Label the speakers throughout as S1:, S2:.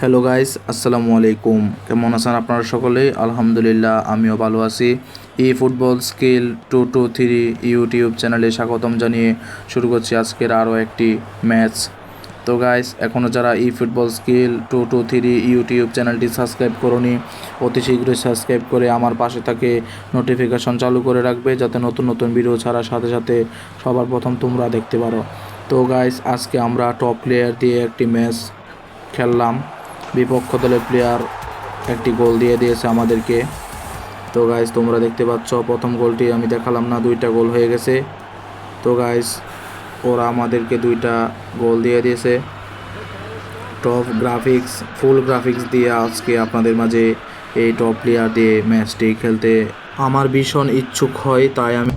S1: Hello guys আসসালামু আলাইকুম কেমন আছেন আপনারা সকলেই? আলহামদুলিল্লাহ, আমিও ভালো আছি। ই football skill two two three YouTube চ্যানেলে স্বাগতম জানিয়ে শুরু করছি আজকের আরও একটি ম্যাচ তো গাইস এখনও যারা ই football skill two two three YouTube চ্যানেলটি সাবস্ক্রাইব করনি, অতি শীঘ্রই সাবস্ক্রাইব করে আমার পাশে থাকে নোটিফিকেশন চালু করে রাখবে, যাতে নতুন নতুন ভিডিও ছাড়ার সাথে সাথে সবার প্রথম তোমরা দেখতে পারো। তো গাইস আজকে আমরা টপ প্লেয়ার দিয়ে একটি ম্যাচ খেললাম। বিপক্ষ দলের প্লেয়ার একটি গোল দিয়ে দিয়েছে আমাদেরকে। তো গাইস তোমরা দেখতে পাচ্ছ, প্রথম গোলটি আমি দেখালাম না, দুইটা গোল হয়ে গেছে। তো গাইস ওরা আমাদেরকে দুইটা গোল দিয়ে দিয়েছে। টপ গ্রাফিক্স ফুল গ্রাফিক্স দিয়ে আজকে আপনাদের মাঝে এই টপ প্লেয়ার দিয়ে ম্যাচটি খেলতে আমার ভীষণ ইচ্ছুক হয়, তাই আমি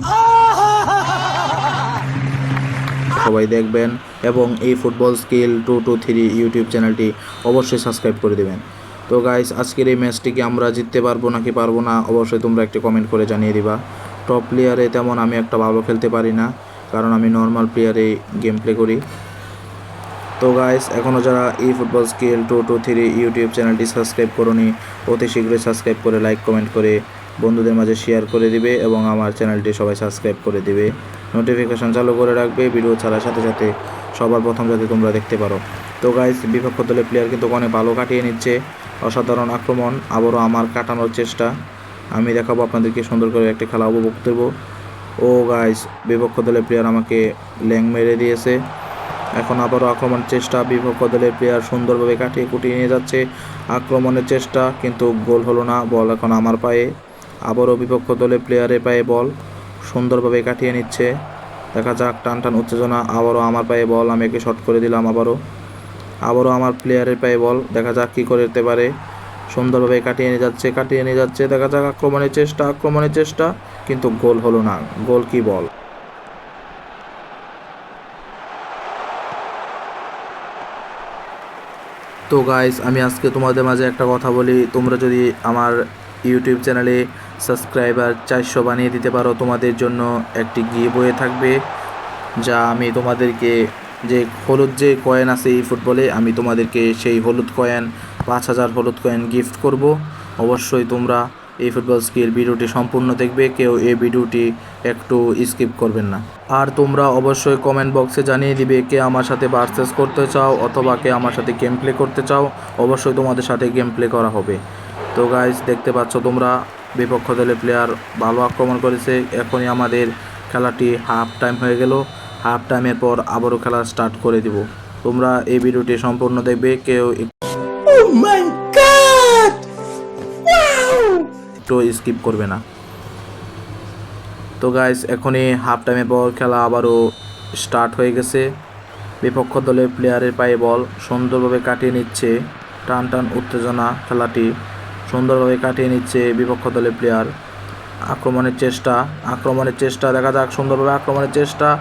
S1: সবাই দেখবেন এবং এই football skill two two three YouTube চ্যানেলটি অবশ্যই সাবস্ক্রাইব করে দেবেন। তো গাইস আজকের এই ম্যাচটিকে আমরা জিততে পারব নাকি পারব না, অবশ্যই তোমরা একটি কমেন্ট করে জানিয়ে দিবা। টপ প্লেয়ারে তেমন আমি একটা ভালো খেলতে পারি না, কারণ আমি নর্মাল প্লেয়ারে গেম প্লে করি। তো গাইস এখনও যারা এই football skill two two three YouTube চ্যানেলটি সাবস্ক্রাইব করনি, অতি শীঘ্রই সাবস্ক্রাইব করে লাইক কমেন্ট করে বন্ধুদের মাঝে শেয়ার করে দিবে এবং আমার চ্যানেলটি সবাই সাবস্ক্রাইব করে দিবে। নোটিফিকেশন চালু করে রাখবে ভিডিও ছাড়ার সাথে সাথে সবার প্রথম যাতে তোমরা দেখতে পারো। তো গাইস বিপক্ষ দলের প্লেয়ার কিন্তু অনেক ভালো কাটিয়ে নিচ্ছে। অসাধারণ আক্রমণ, আবারও আমার কাটানোর চেষ্টা। আমি দেখাবো আপনাদেরকে সুন্দর করে একটা খেলা উপভোগ করব। ও গাইস বিপক্ষ দলের প্লেয়ার আমাকে ল্যাং মেরে দিয়েছে। এখন আবারও আক্রমণের চেষ্টা, বিপক্ষ দলের প্লেয়ার সুন্দরভাবে কাটিয়ে কুটিয়ে নিয়ে যাচ্ছে। আক্রমণের চেষ্টা, কিন্তু গোল হলো না, বল এখন আমার পায়ে। আবারও বিপক্ষ দলের প্লেয়ারের পায়ে বল। সুন্দরভাবে কাটিয়ে নিচ্ছে। দেখা যাক টান টান উত্তেজনা, আবারও আমার পায়ে বল, আমি একে শট করে দিলাম আবারও। আবারও আমার প্লেয়ারের পায়ে বল, দেখা যাক কী করে দিতে পারে। সুন্দরভাবে কাটিয়ে নিয়ে যাচ্ছে, কাটিয়ে নিয়ে যাচ্ছে, দেখা যাক আক্রমণের চেষ্টা আক্রমণের চেষ্টা, কিন্তু গোল হলো না। গোল কি বল? তো গাইস আমি আজকে তোমাদের মাঝে একটা কথা বলি। তোমরা যদি আমার ইউটিউব চ্যানেলে সাবস্ক্রাইবার চারশো বানিয়ে দিতে পারো। তোমাদের জন্য একটি গিভ হয়ে থাকবে, যা আমি তোমাদেরকে যে হলুদ যে কয়েন আছে এই ফুটবলে আমি তোমাদেরকে সেই হলুদ কয়েন পাঁচ হাজার হলুদ কয়েন গিফট করব। অবশ্যই তোমরা এই ফুটবল স্কিল ভিডিওটি সম্পূর্ণ দেখবে, কেউ এই ভিডিওটি একটু স্কিপ করবেন না। আর তোমরা অবশ্যই কমেন্ট বক্সে জানিয়ে দিবে কে আমার সাথে ভার্সেস করতে চাও, অথবা কে আমার সাথে গেম প্লে করতে চাও। অবশ্যই তোমাদের সাথে গেম প্লে করা হবে। তো গাইজ দেখতে পাচ্ছ তোমরা বিপক্ষ দলের প্লেয়ার ভালো আক্রমণ করেছে। এখনই আমাদের খেলাটি হাফ টাইম হয়ে গেল। হাফ টাইমের পর আবারও খেলা স্টার্ট করে দিব। তোমরা এই ভিডিওটি সম্পূর্ণ দেখবে। কেউ একটু স্কিপ করবে না। তো গাইস এখনই হাফ টাইমের পর খেলা আবারও স্টার্ট হয়ে গেছে। বিপক্ষ দলের প্লেয়ারের পায়ে বল সুন্দরভাবে কাটিয়ে নিচ্ছে। টান টান উত্তেজনা খেলাটি। সুন্দরভাবে কাটিয়ে নিচ্ছে বিপক্ষ দলের প্লেয়ার আক্রমণের চেষ্টা আক্রমণের চেষ্টা, দেখা যাক সুন্দরভাবে আক্রমণের চেষ্টা।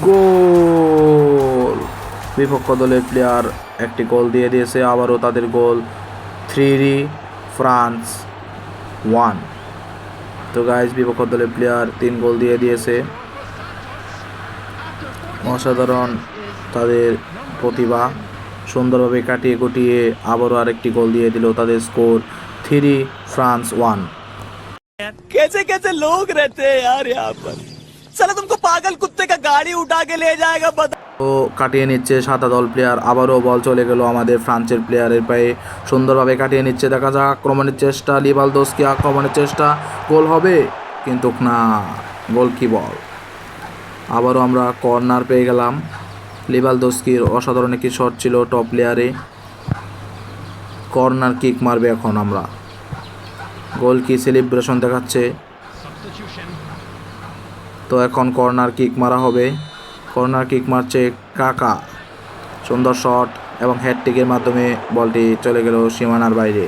S1: গোল! বিপক্ষ দলের প্লেয়ার একটি গোল দিয়ে দিয়েছে, আবারও তাদের গোল। Three France one. তো গাইজ বিপক্ষ দলের প্লেয়ার তিন গোল দিয়ে দিয়েছে। অসাধারণ তাদের প্রতিভা। সুন্দরভাবে কাটিয়ে কুটিয়ে আবারও আরেকটি গোল দিয়ে দিল তাদের স্কোর থ্রি ফ্রান্স ওয়ান
S2: कैसे कैसे लोग रहते हैं यार यहाँ पर साला तुमको पागल कुत्ते का गाड़ी उठा के ले जाएगा बता
S1: তো কাটিয়ে নিচ্ছে সাদা দল প্লেয়ার আবারও বল চলে গেল আমাদের ফ্রান্সের প্লেয়ারের পায়ে সুন্দরভাবে কাটিয়ে নিচ্ছে দেখা যাক আক্রমণের চেষ্টা লিবাল দোষকে আক্রমণের চেষ্টা গোল হবে কিন্তু না গোল কি বল আবারও আমরা কর্নার পেয়ে গেলাম লিবাল দোস্কির অসাধারণ একটি শট ছিল টপ প্লেয়ারে কর্নার কিক মারবে এখন আমরা গোল কি সেলিব্রেশন দেখাচ্ছে? তো এখন কর্নার কিক মারা হবে। কর্নার কিক মারছে কাকা। সুন্দর শট এবং হ্যাটটিকের মাধ্যমে বলটি চলে গেল সীমানার বাইরে।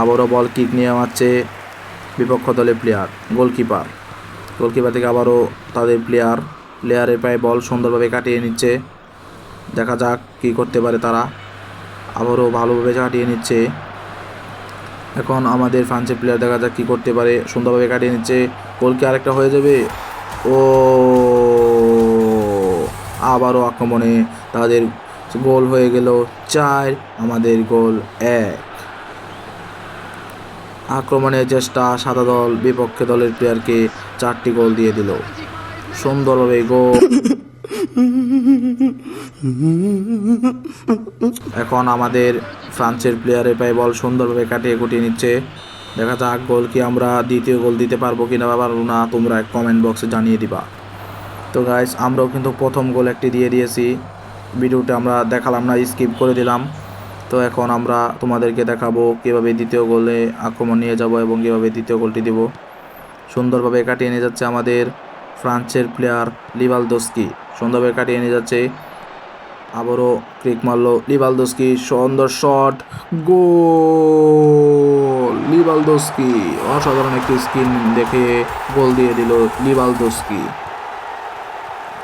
S1: আবারও বল কিক নিয়ে মারছে বিপক্ষ দলের প্লেয়ার গোলকিপার গোলকিপার থেকে আবারও তাদের প্লেয়ার প্লেয়ারের পায়ে বল সুন্দরভাবে কাটিয়ে নিচ্ছে। দেখা যাক কী করতে পারে তারা। আবারও ভালোভাবে কাটিয়ে নিচ্ছে। এখন আমাদের ফ্রান্সের প্লেয়ার দেখা যাক কী করতে পারে। সুন্দরভাবে কাটিয়ে নিচ্ছে। গোল কি আরেকটা হয়ে যাবে। ও আবারও আক্রমণে তাদের গোল হয়ে গেল চার আমাদের গোল এক। আক্রমণের চেষ্টা সাদা দল বিপক্ষে দলের প্লেয়ারকে চারটি গোল দিয়ে দিল। সুন্দরভাবে গোল। এখন আমাদের ফ্রান্সের প্লেয়ারের পায়ে বল সুন্দরভাবে কাটিয়ে কুটিয়ে নিচ্ছে। দেখা যাক গোল কি আমরা দ্বিতীয় গোল দিতে পারব কিনা। বা পারব না তোমরা কমেন্ট বক্সে জানিয়ে দিবা। তো গাইস আমরাও কিন্তু প্রথম গোল একটি দিয়ে দিয়েছি। ভিডিওটা আমরা দেখালাম না স্কিপ করে দিলাম। তো এখন আমরা তোমাদেরকে দেখাবো কীভাবে দ্বিতীয় গোলে আক্রমণ নিয়ে যাব এবং কীভাবে দ্বিতীয় গোলটি দেব। সুন্দরভাবে কাটিয়ে নিয়ে যাচ্ছে আমাদের ফ্রান্সের প্লেয়ার লিভালদোস্কি। সুন্দরভাবে কাটিয়ে নিয়ে যাচ্ছে। আবারও ক্রিক মারলো লিভালদোস্কি, সুন্দর শট, গোল! লিভালদোস্কি, অসাধারণ একটি স্কিন দেখে গোল দিয়ে দিল লিভালদোস্কি।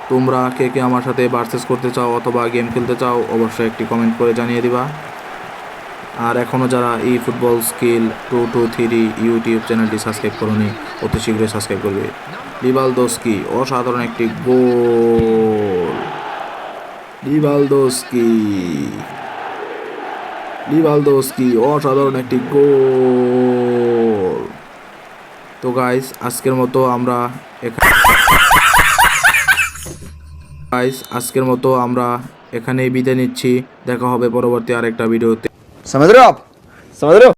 S1: তোমরা কে কে আমার সাথে বার্সেস করতে চাও অথবা গেম খেলতে চাও, অবশ্যই একটি কমেন্ট করে জানিয়ে দিবা। আর এখনও যারা এই football skill two two three YouTube চ্যানেলটি সাবস্ক্রাইব করনি, অতি শীঘ্রই সাবস্ক্রাইব করবে। লিবালদোস্কি অসাধারণ একটি গোল! লিভালদোস্কি। লিভালদোস্কি, অসাধারণ একটি গোল। তো গাইস আজকের মতো আমরা গাইস আজকের মতো আমরা এখানেই বিদায় নিচ্ছি। দেখা হবে পরবর্তী আরেকটা ভিডিওতে।
S3: সমাজ